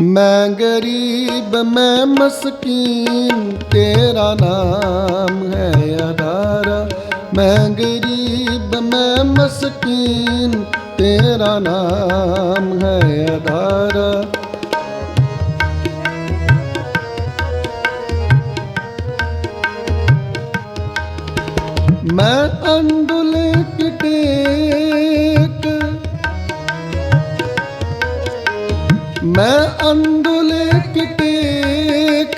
ਮੈਂ ਗਰੀਬ, ਮੈਂ ਮਸਕੀਨ, ਤੇਰਾ ਨਾਮ ਹੈ ਅਦਾਰਾ ਮੈਂ ਗਰੀਬ, ਮੈਂ ਮਸਕੀਨ, ਤੇਰਾ ਨਾਮ ਹੈ ਅਦਾਰਾ ਮੈਂ ਅੰਦੁਲ ਕਿਤੇ ਮੈਂ ਅੰਡੁਲੇ ਪਿਟੇਕ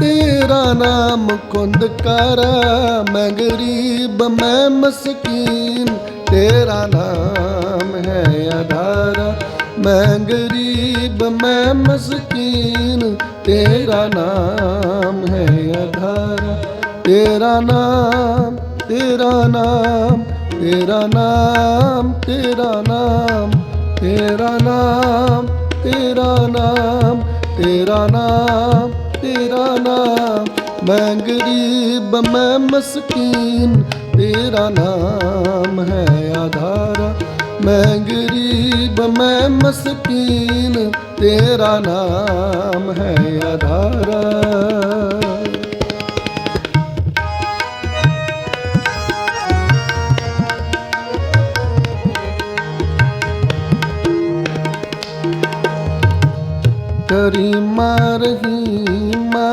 ਤੇਰਾ ਨਾਮ ਕੁੰਦ ਕਰਾ। ਮੈਂ ਗਰੀਬ, ਮੈਂ ਮਸਕੀਨ, ਤੇਰਾ ਨਾਮ ਹੈ ਆਧਾਰਾ। ਮੈਂ ਗਰੀਬ, ਮੈਂ ਮਸਕੀਨ, ਤੇਰਾ ਨਾਮ ਹੈ ਆਧਾਰਾ। ਤੇਰਾ ਨਾਮ ਤੇਰਾ ਨਾਮ ਤੇਰਾ ਨਾਮ ਤੇਰਾ ਨਾਮ ਤੇਰਾ ਨਾਮ। ਤੇਰਾ ਨਾਮ ਤੇਰਾ ਨਾਮ ਮੈਂ ਗਰੀਬ ਮੈਂ ਮਸਕੀਨ। ਤੇਰਾ ਨਾਮ ਹੈ ਆਧਾਰ ਮੈਂ ਗਰੀਬ ਮੈਂ ਮਸਕੀਨ। ਤੇਰਾ ਨਾਮ ਹੈ ਆਧਾਰਾ। करीमा रहीमा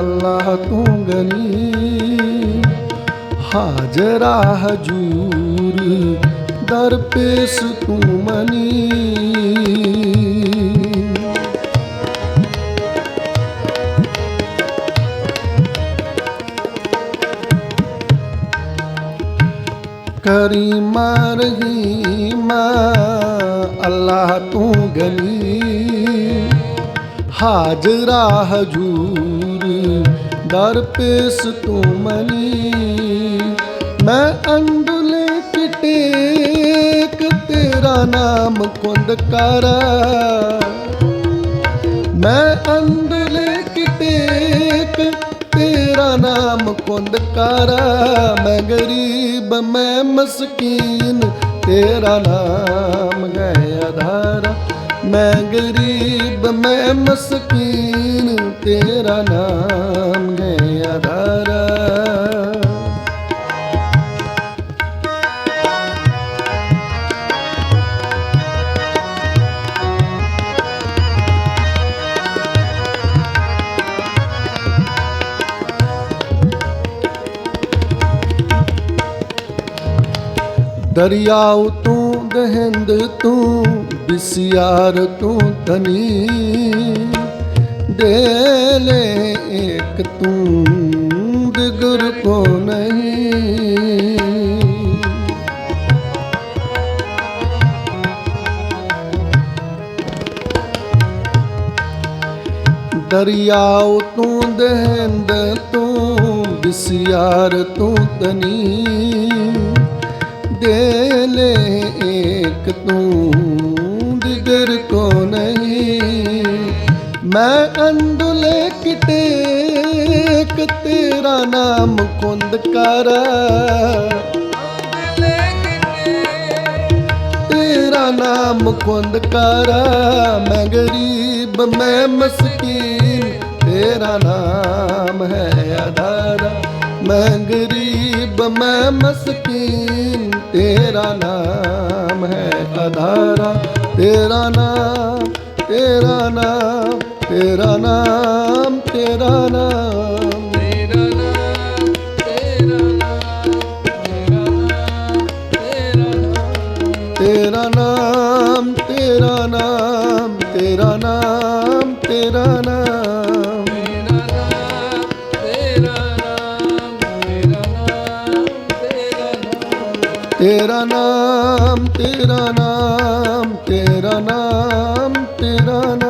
अल्लाह तू गनी हाजरा हजूर दर पेश तू मनी करीमा रहीमा अल्लाह तू गनी ਹਾਜ਼ਰਾ ਹਜੂਰ, ਦਰ ਪੇਸ ਤੂੰ ਮਨੀ। ਮੈਂ ਅੰਡਲੇ ਟਿਟੇਕ ਤੇਰਾ ਨਾਮ ਕੁੰਦ ਕਰ। ਮੈਂ ਅੰਡਲੇ ਟਿਟੇਕ ਤੇਰਾ ਨਾਮ ਕੁੰਦ ਕਰ। ਮੈਂ ਗਰੀਬ, ਮੈਂ ਮਸਕੀਨ, ਤੇਰਾ ਨਾਮ ਹੈ ਆਧਾਰ। ਮੈਂ ਗਰੀਬ ਮੈਂ ਮਸਕੀਨ ਤੇਰਾ ਨਾਮ ਹੈ ਆਧਾਰਾ। ਦਰਿਆਉ ਤੂੰ ਦਹਿੰਦ ਤੂੰ ਬਿਸਿਆਰ ਤੂੰ ਤਨੀ ਦੇ ਲੈ ਇੱਕ ਤੂੰ ਦਿਗਰ ਕੋ ਨਹੀਂ। ਦਰਿਆਉ ਤੂੰ, ਦਹਿੰਦ ਤੂੰ, ਬਿਸਿਆਰ ਤੂੰ ਤਨੀ ਦੇ ਲੈ ਇੱਕ ਤੂੰ ਮੈਂ ਅੰਦੁਲੇ ਕਿਟੇਕ ਤੇਰਾ ਨਾਮ ਕੁੰਦ ਕਰ। ਤੇਰਾ ਨਾਮ ਕੁੰਦ ਕਰ। ਮੈਂ ਗਰੀਬ ਮੈਂ ਮਸਕੀਨ ਤੇਰਾ ਨਾਮ ਹੈ ਆਧਾਰਾ। ਮੈਂ ਗਰੀਬ ਮੈਂ ਮਸਕੀਨ ਤੇਰਾ ਨਾਮ ਹੈ ਆਧਾਰਾ। ਤੇਰਾ ਨਾਮ ਤੇਰਾ ਨਾਮ ਤੇਰਾ ਨਾਮ ਤੇਰਾ ਨਾਮ ਤੇਰਾ ਨਾਮ ਤੇਰਾ ਨਾਮ ਤੇਰਾ ਨਾਮ ਤੇਰਾ ਨਾਮ ਤੇਰਾ ਨਾਮ ਤੇਰਾ ਨਾਮ ਤੇਰਾ ਨਾਮ ਤੇਰਾ ਨਾਮ ਤੇਰਾ ਨਾਮ ਤੇਰਾ ਨਾਮ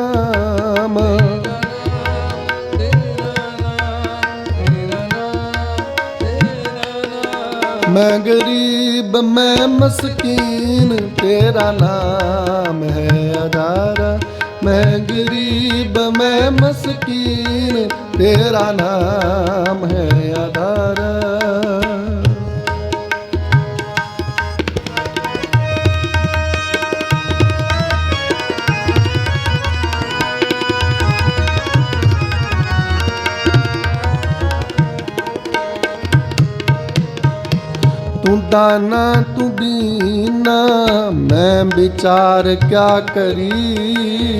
ਮੈਂ ਗਰੀਬ, ਮੈਂ ਮਸਕੀਨ, ਤੇਰਾ ਨਾਮ ਹੈ ਆਧਾਰਾ ਮੈਂ ਗਰੀਬ, ਮੈਂ ਮਸਕੀਨ, ਤੇਰਾ ਨਾਮ ਹੈ ਆਧਾਰਾ ਹੁੰਦਾ ਨਾ ਤੂੰ ਬੀਨਾ, ਮੈਂ ਵਿਚਾਰ ਕਿਆ ਕਰੀ?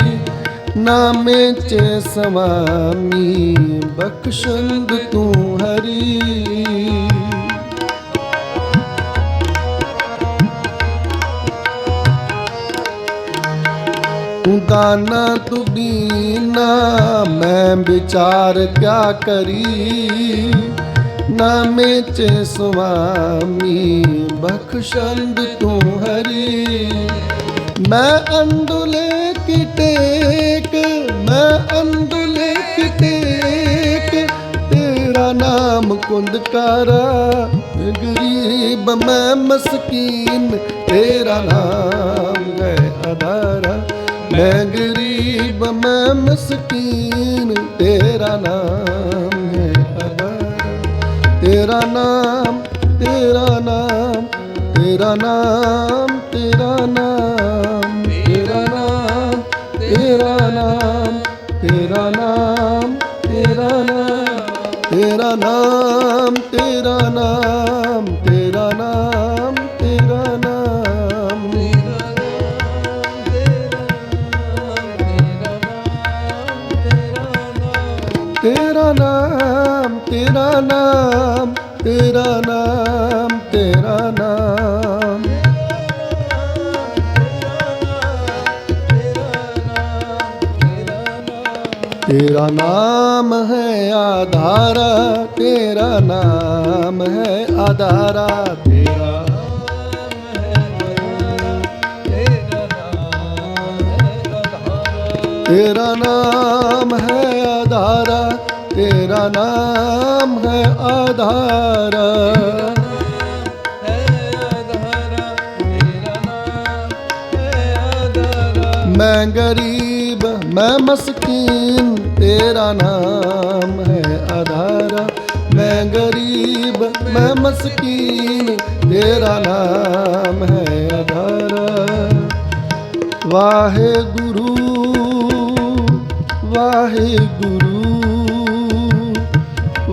ਨਾਮੇ ਚ ਸਵਾਮੀ, ਬਖਸ਼ੰਦ ਤੂੰ ਹਰੀ। ਤੂੰ ਦਾਨਾ ਤੂੰ ਬੀਨਾ, ਮੈਂ ਵਿਚਾਰ ਕਿਆ ਕਰੀ? ਨਾਮੇ ਚ ਸੁਆਮੀ ਬਖਸ਼ੰਦ ਤੂੰ ਹਰੀ। ਮੈਂ ਅੰਦੁਲੇ ਕੀ ਟੇਕ, ਮੈਂ ਅੰਦੁਲੇ ਕੀ ਟੇਕ, ਤੇਰਾ ਨਾਮ ਕੁੰਦ ਕਾਰਾ ਗਰੀਬ ਮੈਂ ਮਸਕੀਨ, ਤੇਰਾ ਨਾਮ ਹੈ ਆਧਾਰਾ ਮੈਂ ਗਰੀਬ ਮੈਂ ਮਸਕੀਨ, ਤੇਰਾ ਨਾਮ ਤੇਰਾ ਨਾਮ ਤੇਰਾ ਨਾਮ ਤੇਰਾ ਨਾਮ ਤੇਰਾ ਨਾਮ ਤੇਰਾ ਨਾਮ ਤੇਰਾ ਨਾਮ ਤੇਰਾ ਨਾਮ ਤੇਰਾ ਨਾਮ ਤੇਰਾ ਨਾਮ ਤੇਰਾ ਨਾਮ ਤੇਰਾ ਨਾਮ ਤੇਰਾ ਨਾਮ ਤੇਰਾ ਨਾਮ ਤੇਰਾ ਨਾਮ तेरा नाम तेरा नाम। तेरा नाम है आधारा, तेरा नाम है आधारा। तेरा तेरा नाम है तेरा नाम है आधार मैं गरीब मैं मस्कीन तेरा नाम है आधारा मैं गरीब मैं मस्कीन तेरा नाम है आधारा वाहे गुरु वाहे गुरु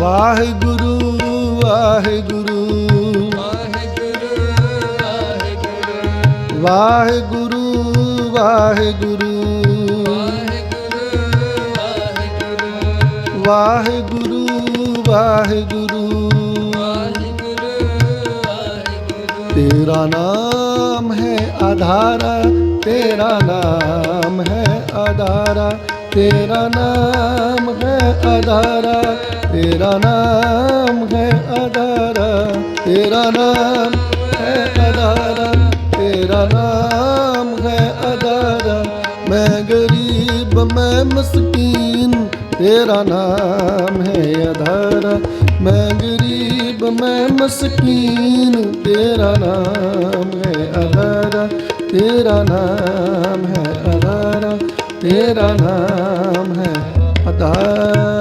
ਵਾਹਿਗੁਰੂ ਵਾਹਿਗੁਰੂ। ਵਾਹਿਗੁਰੂ ਵਾਹਿਗੁਰੂ। ਵਾਹਿਗੁਰੂ ਵਾਹਿਗੁਰੂ। ਵਾਹਿਗੁਰੂ ਤੇਰਾ ਨਾਮ ਹੈ ਆਧਾਰਾ, ਤੇਰਾ ਨਾਮ ਹੈ ਆਧਾਰਾ। ਤੇਰਾ ਨਾਮ ਹੈ ਆਧਾਰਾ ਤੇਰਾ ਨਾਮ ਹੈ ਆਧਾਰਾ ਤੇਰਾ ਨਾਮ ਹੈ ਆਧਾਰਾ ਤੇਰਾ ਨਾਮ ਹੈ ਆਧਾਰਾ ਮੈਂ ਗਰੀਬ, ਮੈਂ ਮਸਕੀਨ, ਤੇਰਾ ਨਾਮ ਹੈ ਆਧਾਰਾ ਮੈਂ ਗਰੀਬ, ਮੈਂ ਮਸਕੀਨ, ਤੇਰਾ ਨਾਮ ਹੈ ਆਧਾਰਾ ਤੇਰਾ ਨਾਮ ਹੈ ਆਧਾਰਾ ਤੇਰਾ ਨਾਮ ਹੈ ਆਧਾਰ।